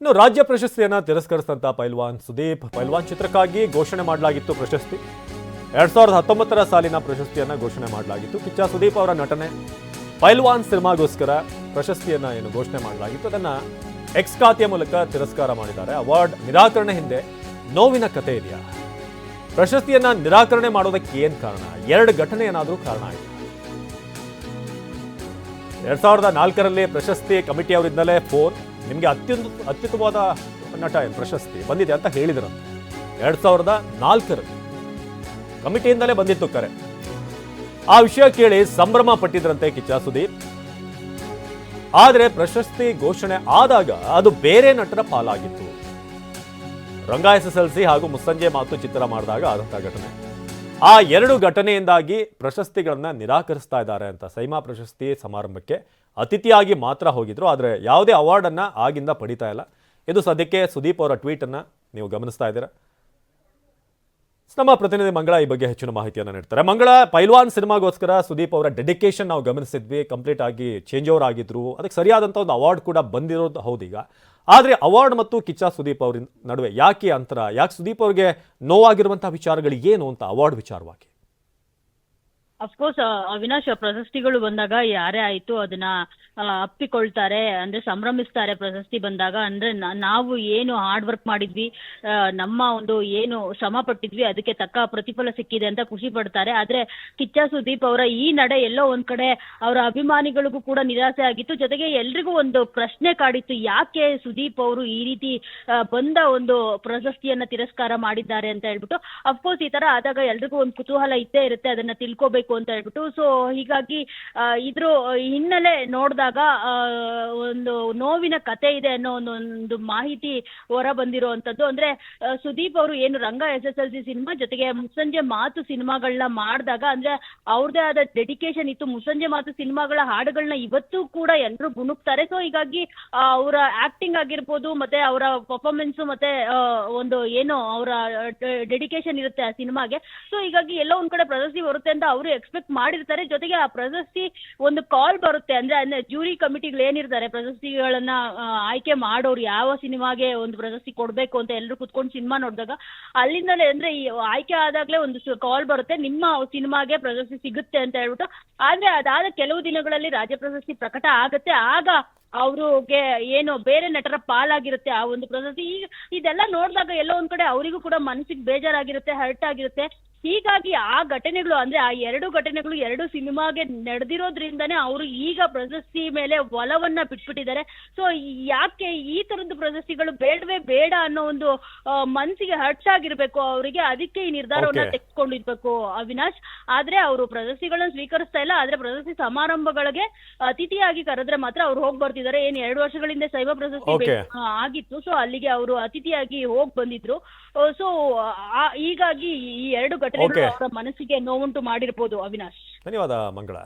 ಇನ್ನು ರಾಜ್ಯ ಪ್ರಶಸ್ತಿಯನ್ನು ತಿರಸ್ಕರಿಸಿದಂಥ ಪೈಲ್ವಾನ್ ಸುದೀಪ್. ಪೈಲ್ವಾನ್ ಚಿತ್ರಕ್ಕಾಗಿ ಘೋಷಣೆ ಮಾಡಲಾಗಿತ್ತು ಪ್ರಶಸ್ತಿ. ಎರಡ್ ಸಾವಿರದ ಹತ್ತೊಂಬತ್ತರ ಸಾಲಿನ ಪ್ರಶಸ್ತಿಯನ್ನ ಘೋಷಣೆ ಮಾಡಲಾಗಿತ್ತು. ಕಿಚ್ಚ ಸುದೀಪ್ ಅವರ ನಟನೆ. ಪೈಲ್ವಾನ್ ಸಿನಿಮಾಗೋಸ್ಕರ ಪ್ರಶಸ್ತಿಯನ್ನು ಏನು ಘೋಷಣೆ ಮಾಡಲಾಗಿತ್ತು. ಅದನ್ನು ಎಕ್ಸ್ ಖಾತೆಯ ಮೂಲಕ ತಿರಸ್ಕಾರ ಮಾಡಿದ್ದಾರೆ. ಅವಾರ್ಡ್ ನಿರಾಕರಣೆ ಹಿಂದೆ ನೋವಿನ ಕತೆ ಇದೆಯಾ? ಪ್ರಶಸ್ತಿಯನ್ನ ನಿರಾಕರಣೆ ಮಾಡೋದಕ್ಕೆ ಏನು ಕಾರಣ? ಎರಡು ಘಟನೆ ಏನಾದರೂ ಕಾರಣ ಆಯಿತು? ಎರಡ್ ಸಾವಿರದ ನಾಲ್ಕರಲ್ಲಿ ಪ್ರಶಸ್ತಿ ಕಮಿಟಿ ಅವರಿಂದಲೇ ಫೋನ್. ನಿಮಗೆ ಅತ್ಯಂತ ಅತ್ಯುತ್ತಮವಾದ ನಟ ಪ್ರಶಸ್ತಿ ಬಂದಿದೆ ಅಂತ ಹೇಳಿದ್ರಂತೆ. ಎರಡ್ ಸಾವಿರದ ನಾಲ್ಕರ ಕಮಿಟಿಯಿಂದಲೇ ಬಂದಿತ್ತು ಕರೆ. ಆ ವಿಷಯ ಕೇಳಿ ಸಂಭ್ರಮ ಪಟ್ಟಿದ್ರಂತೆ ಕಿಚ್ಚ ಸುದೀಪ್. ಆದರೆ ಪ್ರಶಸ್ತಿ ಘೋಷಣೆ ಆದಾಗ ಅದು ಬೇರೆ ನಟರ ಪಾಲಾಗಿತ್ತು. Ranga S S L C ಹಾಗೂ ಮುಸ್ಸಂಜೆ ಮಾತು ಚಿತ್ರ ಮಾಡಿದಾಗ ಆದಂಥ ಘಟನೆ. ಆ ಎರಡು ಘಟನೆಯಿಂದಾಗಿ ಪ್ರಶಸ್ತಿಗಳನ್ನ ನಿರಾಕರಿಸ್ತಾ ಇದ್ದಾರೆ ಅಂತ. ಸೈಮಾ ಪ್ರಶಸ್ತಿ ಸಮಾರಂಭಕ್ಕೆ ಅತಿಥಿಯಾಗಿ ಮಾತ್ರ ಹೋಗಿದ್ರು, ಆದರೆ ಯಾವುದೇ ಅವಾರ್ಡನ್ನು ಆಗಿಂದ ಪಡಿತಾ ಇಲ್ಲ. ಇದು ಸದ್ಯಕ್ಕೆ ಸುದೀಪ್ ಅವರ ಟ್ವೀಟನ್ನು ನೀವು ಗಮನಿಸ್ತಾ ಇದ್ದೀರಾ? ನಮ್ಮ ಪ್ರತಿನಿಧಿ ಮಂಗಳ ಈ ಬಗ್ಗೆ ಹೆಚ್ಚಿನ ಮಾಹಿತಿಯನ್ನು ನೀಡ್ತಾರೆ. ಮಂಗಳ, ಪೈಲ್ವಾನ್ ಸಿನಿಮಾಗೋಸ್ಕರ ಸುದೀಪ್ ಅವರ ಡೆಡಿಕೇಶನ್ ನಾವು ಗಮನಿಸಿದ್ವಿ. ಕಂಪ್ಲೀಟ್ ಆಗಿ ಚೇಂಜ್ ಓವರ್ ಆಗಿದ್ರು. ಅದಕ್ಕೆ ಸರಿಯಾದಂಥ ಒಂದು ಅವಾರ್ಡ್ ಕೂಡ ಬಂದಿರೋದು ಹೌದೀಗ ಆದರೆ ಅವಾರ್ಡ್ ಮತ್ತು ಕಿಚ್ಚ ಸುದೀಪ್ ಅವರ ನಡುವೆ ಯಾಕೆ ಅಂತರ? ಯಾಕೆ ಸುದೀಪ್ ಅವ್ರಿಗೆ ನೋವಾಗಿರುವಂಥ ವಿಚಾರಗಳು ಏನು ಅಂತ ಅವಾರ್ಡ್ ವಿಚಾರವಾಗಿ? ಅಫ್ಕೋರ್ಸ್ ಅವಿನಾಶ್ ಪ್ರಶಸ್ತಿಗಳು ಬಂದಾಗ ಯಾರೇ ಆಯ್ತು ಅದನ್ನ ಅಪ್ಪಿಕೊಳ್ತಾರೆ, ಅಂದ್ರೆ ಸಂಭ್ರಮಿಸ್ತಾರೆ ಪ್ರಶಸ್ತಿ ಬಂದಾಗ. ಅಂದ್ರೆ ನಾವು ಏನು ಹಾರ್ಡ್ ವರ್ಕ್ ಮಾಡಿದ್ವಿ ನಮ್ಮ ಒಂದು ಏನು ಶ್ರಮ ಪಟ್ಟಿದ್ವಿ, ಅದಕ್ಕೆ ತಕ್ಕ ಪ್ರತಿಫಲ ಸಿಕ್ಕಿದೆ ಅಂತ ಖುಷಿ ಪಡ್ತಾರೆ. ಆದ್ರೆ ಕಿಚ್ಚ ಸುದೀಪ್ ಅವರ ಈ ನಡೆ ಎಲ್ಲೋ ಒಂದ್ ಕಡೆ ಅವರ ಅಭಿಮಾನಿಗಳಿಗೂ ಕೂಡ ನಿರಾಸೆ ಆಗಿತ್ತು. ಜೊತೆಗೆ ಎಲ್ರಿಗೂ ಒಂದು ಪ್ರಶ್ನೆ ಕಾಡಿತ್ತು, ಯಾಕೆ ಸುದೀಪ್ ಅವರು ಈ ರೀತಿ ಬಂದ ಒಂದು ಪ್ರಶಸ್ತಿಯನ್ನ ತಿರಸ್ಕಾರ ಮಾಡಿದ್ದಾರೆ ಅಂತ ಹೇಳ್ಬಿಟ್ಟು. ಅಫ್ಕೋರ್ಸ್ ಈ ತರ ಆದಾಗ ಎಲ್ರಿಗೂ ಒಂದು ಕುತೂಹಲ ಇದ್ದೇ ಇರುತ್ತೆ, ಅದನ್ನ ತಿಳ್ಕೊಬೇಕು. ಅಂತ ಹೇಳ್ಬಿಟ್ಟು. ಸೊ ಹೀಗಾಗಿ ಇದ್ರ, ಹಿನ್ನೆಲೆ ನೋಡಿದಾಗ ಒಂದು ನೋವಿನ ಕತೆ ಇದೆ ಅನ್ನೋ ಒಂದು ಮಾಹಿತಿ ಹೊರ ಬಂದಿರುವಂತದ್ದು ಅಂದ್ರೆ ಸುದೀಪ್ ಅವರು ಏನು Ranga S S L C cinema ಜೊತೆಗೆ ಮುಸ್ಸಂಜೆ ಮಾತು ಸಿನಿಮಾಗಳನ್ನ ಮಾಡಿದಾಗ, ಅಂದ್ರೆ ಅವ್ರದೇ ಆದ ಡೆಡಿಕೇಶನ್ ಇತ್ತು. ಮುಸ್ಸಂಜೆ ಮಾತು ಸಿನಿಮಾಗಳ ಹಾಡುಗಳನ್ನ ಇವತ್ತು ಕೂಡ ಎಲ್ಲರೂ ಗುಣುಕ್ತಾರೆ ಸೊ ಹೀಗಾಗಿ ಅವರ ಆಕ್ಟಿಂಗ್ ಆಗಿರ್ಬೋದು, ಮತ್ತೆ ಅವರ ಪರ್ಫಾರ್ಮೆನ್ಸ್ ಮತ್ತೆ ಒಂದು ಏನು, ಅವರ ಡೆಡಿಕೇಶನ್ ಇರುತ್ತೆ ಆ ಸಿನಿಮಾಗೆ. ಸೊ ಹೀಗಾಗಿ ಎಲ್ಲೋ ಒಂದ್ ಕಡೆ ಪ್ರಶಸ್ತಿ ಬರುತ್ತೆ ಅಂತ ಅವರು ಎಕ್ಸ್ಪೆಕ್ಟ್ ಮಾಡಿರ್ತಾರೆ. ಜೊತೆಗೆ ಆ ಪ್ರಶಸ್ತಿ ಒಂದು ಕಾಲ್ ಬರುತ್ತೆ. ಅಂದ್ರೆ ಅಂದ್ರೆ ಜೂರಿ ಕಮಿಟಿಗಳು ಏನಿರ್ತಾರೆ, ಪ್ರಶಸ್ತಿಗಳನ್ನ ಆಯ್ಕೆ ಮಾಡೋರು ಯಾವ ಸಿನಿಮಾಗೆ ಒಂದು ಪ್ರಶಸ್ತಿ ಕೊಡ್ಬೇಕು ಅಂತ ಎಲ್ಲರೂ ಕುತ್ಕೊಂಡು ಸಿನಿಮಾ ನೋಡಿದಾಗ, ಅಲ್ಲಿಂದಲೇ ಅಂದ್ರೆ ಈ ಆಯ್ಕೆ ಆದಾಗ್ಲೇ ಒಂದು ಕಾಲ್ ಬರುತ್ತೆ. ನಿಮ್ಮ ಸಿನಿಮಾಗೆ ಪ್ರಶಸ್ತಿ ಸಿಗುತ್ತೆ ಅಂತ ಹೇಳ್ಬಿಟ್ಟು, ಆದ್ರೆ ಅದಾದ ಕೆಲವು ದಿನಗಳಲ್ಲಿ ರಾಜ್ಯ ಪ್ರಶಸ್ತಿ ಪ್ರಕಟ ಆಗತ್ತೆ. ಆಗ ಅವ್ರಿಗೆ ಏನು ಬೇರೆ ನಟರ ಪಾಲಾಗಿರುತ್ತೆ ಆ ಒಂದು ಪ್ರಶಸ್ತಿ. ಈಗ ಇದೆಲ್ಲ ನೋಡಿದಾಗ ಎಲ್ಲೋ ಒಂದ್ ಕಡೆ ಅವರಿಗೂ ಕೂಡ ಮನಸ್ಸಿಗೆ ಬೇಜಾರಾಗಿರುತ್ತೆ ಹರ್ಟ್ ಆಗಿರುತ್ತೆ. ಹೀಗಾಗಿ ಆ ಘಟನೆಗಳು ಅಂದ್ರೆ ಆ ಎರಡು ಘಟನೆಗಳು ಎರಡು ಸಿನಿಮಾಗೆ ನಡೆದಿರೋದ್ರಿಂದನೇ ಅವರು ಈಗ ಪ್ರಶಸ್ತಿ ಮೇಲೆ ಒಲವನ್ನ ಬಿಟ್ಬಿಟ್ಟಿದ್ದಾರೆ ಸೊ ಯಾಕೆ ಈ ತರದ್ದು ಪ್ರಶಸ್ತಿಗಳು ಬೇಡವೇ ಬೇಡ ಅನ್ನೋ ಒಂದು ಮನಸ್ಸಿಗೆ ಹರ್ಟ್ಸ್ ಆಗಿರ್ಬೇಕು ಅವರಿಗೆ ಅದಕ್ಕೆ ಈ ನಿರ್ಧಾರವನ್ನ Okay. ತೆಗೆದುಕೊಂಡಿರ್ಬೇಕು ಅವಿನಾಶ್ ಆದ್ರೆ ಅವರು ಪ್ರಶಸ್ತಿಗಳನ್ನ ಸ್ವೀಕರಿಸ್ತಾ ಇಲ್ಲ ಆದ್ರೆ ಪ್ರಶಸ್ತಿ ಸಮಾರಂಭಗಳಿಗೆ ಅತಿಥಿಯಾಗಿ ಕರೆದ್ರೆ ಮಾತ್ರ ಅವ್ರು ಹೋಗಿ ಬರ್ತಿದ್ದಾರೆ ಏನ್ ಎರಡು ವರ್ಷಗಳಿಂದ ಶೈವ ಪ್ರಶಸ್ತಿ Okay. ಬೆ- ಆ, ಆಗಿತ್ತು ಸೊ ಅಲ್ಲಿಗೆ ಅವರು ಅತಿಥಿಯಾಗಿ ಹೋಗಿ ಬಂದಿದ್ರು ಸೊ ಹೀಗಾಗಿ ಈ ಎರಡು ಘಟನೆಗಳು ಅವರ ಮನಸ್ಸಿಗೆ ನೋವುಂಟು ಮಾಡಿರ್ಬೋದು ಅವಿನಾಶ್. ಧನ್ಯವಾದ ಮಂಗಳ.